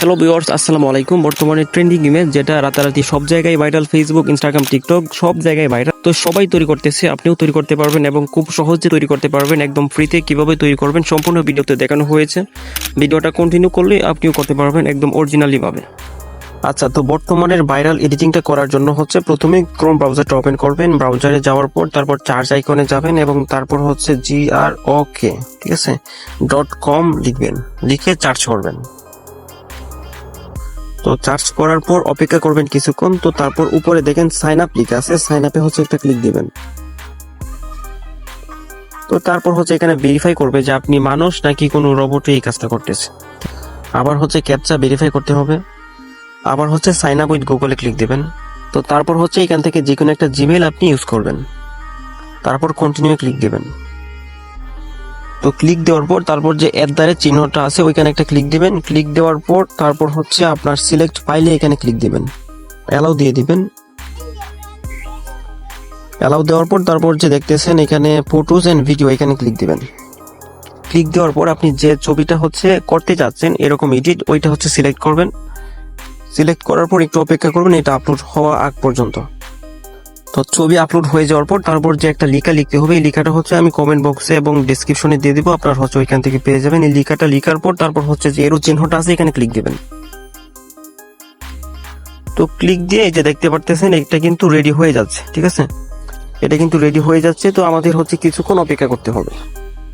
Hello viewers আসসালামু আলাইকুম বর্তমানে ট্রেন্ডিং ইমেজ যেটা রাতারাতি সব জায়গায় ভাইরাল ফেসবুক ইনস্টাগ্রাম টিকটক সব জায়গায় ভাইরাল তো সবাই তৈরি করতেছে, আপনিও তৈরি করতে পারবেন এবং খুব সহজে তৈরি করতে পারবেন, একদম ফ্রিতে কীভাবে তৈরি করবেন সম্পূর্ণ ভিডিওতে দেখানো হয়েছে। ভিডিওটা কন্টিনিউ করলে আপনিও করতে পারবেন একদম অরিজিনালি ভাবে। আচ্ছা তো বর্তমানের ভাইরাল এডিটিংটা করার জন্য হচ্ছে প্রথমে ক্রোম ব্রাউজারটা ওপেন করবেন। ব্রাউজারে যাওয়ার পর তারপর চার্জ আইকনে যাবেন এবং তারপর হচ্ছে জি আর ওকে ঠিক আছে? ডট কম লিখবেন, লিখে চার্জ করবেন। তো চার্জ করার পর অপেক্ষা করবেন কিছুক্ষণ, তো তারপর উপরে দেখেন সাইন আপ লিখে আছে সাইন আপে হচ্ছে একটা ক্লিক দিবেন। তো তারপর হচ্ছে এখানে ভেরিফাই করবে যে আপনি মানুষ নাকি কোনো রোবটে এই কাজটা করতেছে। আবার হচ্ছে ক্যাপচা ভেরিফাই করতে হবে। আবার হচ্ছে সাইন আপ উইথ গুগলে ক্লিক দিবেন। তো তারপর হচ্ছে এখান থেকে যে কোনো একটা জিমেল আপনি ইউজ করবেন। তারপর কন্টিনিউ ক্লিক দিবেন। তো ক্লিক দেওয়ার পর তারপর যে অ্যাট দ্য চিহ্নটা আছে, ওইখানে একটা ক্লিক দিবেন। ক্লিক দেওয়ার পর তারপর হচ্ছে আপনার সিলেক্ট ফাইলে এখানে ক্লিক দিবেন। অ্যালাউ দিয়ে দিবেন। অ্যালাউ দেওয়ার পর তারপর যে দেখতেছেন এখানে ফটোজ এন্ড ভিডিও এখানে ক্লিক দিবেন। ক্লিক দেওয়ার পর আপনি যে ছবিটা হচ্ছে করতে যাচ্ছেন, এরকম এডিট ওইটা হচ্ছে সিলেক্ট করবেন। সিলেক্ট করার পর একটু অপেক্ষা করবেন, এটা আপলোড হওয়া আগ পর্যন্ত। তো ছবি আপলোড হয়ে যাওয়ার পর তারপর যে একটা লেখা লিখতে হবে, এই লিখাটা হচ্ছে আমি কমেন্ট বক্সে এবং ডিসক্রিপশনে দিয়ে দিব। আপনার হচ্ছে ওইখান থেকে পেয়ে যাবেন। এই লিখাটা লিখার পর তারপর হচ্ছে যে এরো চিহ্নটা আছে, এখানে ক্লিক দিবেন। তো ক্লিক দিয়ে এই যে দেখতে পারতেছেন এটা কিন্তু রেডি হয়ে যাচ্ছে, ঠিক আছে? এটা কিন্তু রেডি হয়ে যাচ্ছে। তো আমাদের হচ্ছে কিছুক্ষণ অপেক্ষা করতে হবে।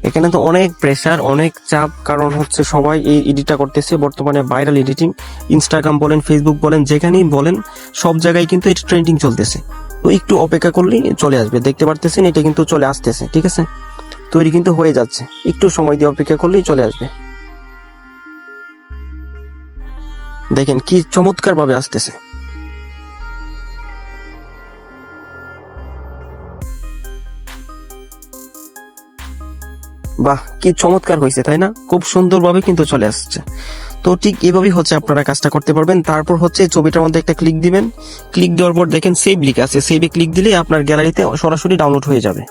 এখানে তো অনেক প্রেসার অনেক চাপ, কারণ হচ্ছে সবাই এই এডিটটা করতেছে। বর্তমানে ভাইরাল এডিটিং ইনস্টাগ্রাম বলেন ফেসবুক বলেন, যেখানেই বলেন, সব জায়গায় কিন্তু এটা ট্রেন্ডিং চলতেছে। তো একটু অপেক্ষা করলেই চলে আসবে। দেখতে পারতেছেন, এটা কিন্তু চলে আসতেছে, ঠিক আছে? তৈরি কিন্তু হয়ে যাচ্ছে। একটু সময় দিয়ে অপেক্ষা করলেই চলে আসবে। দেখেন কি চমৎকার ভাবে আসতেছে। বাহ, কি চমৎকার হয়েছে, তাই না? খুব সুন্দরভাবে কিন্তু চলে আসছে। তো ঠিক এভাবেই হচ্ছে আপনারা কাজটা করতে পারবেন। তারপর হচ্ছে ছবিটার মধ্যে একটা ক্লিক দিবেন। ক্লিক দেওয়ার পর দেখেন সেভ লিখ আছে। সেভে ক্লিক দিলে আপনার গ্যালারিতে সরাসরি ডাউনলোড হয়ে যাবে।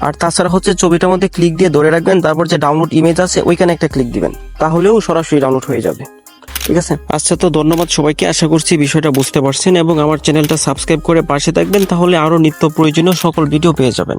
আর তাছাড়া হচ্ছে ছবিটার মধ্যে ক্লিক দিয়ে ধরে রাখবেন। তারপর যে ডাউনলোড ইমেজ আছে, ওইখানে একটা ক্লিক দিবেন। তাহলেও সরাসরি ডাউনলোড হয়ে যাবে। ঠিক আছে? আচ্ছা তো ধন্যবাদ সবাইকে। আশা করছি বিষয়টা বুঝতে পারছেন এবং আমার চ্যানেলটা সাবস্ক্রাইব করে পাশে থাকবেন। তাহলে আরও নিত্য প্রয়োজনীয় সকল ভিডিও পেয়ে যাবেন।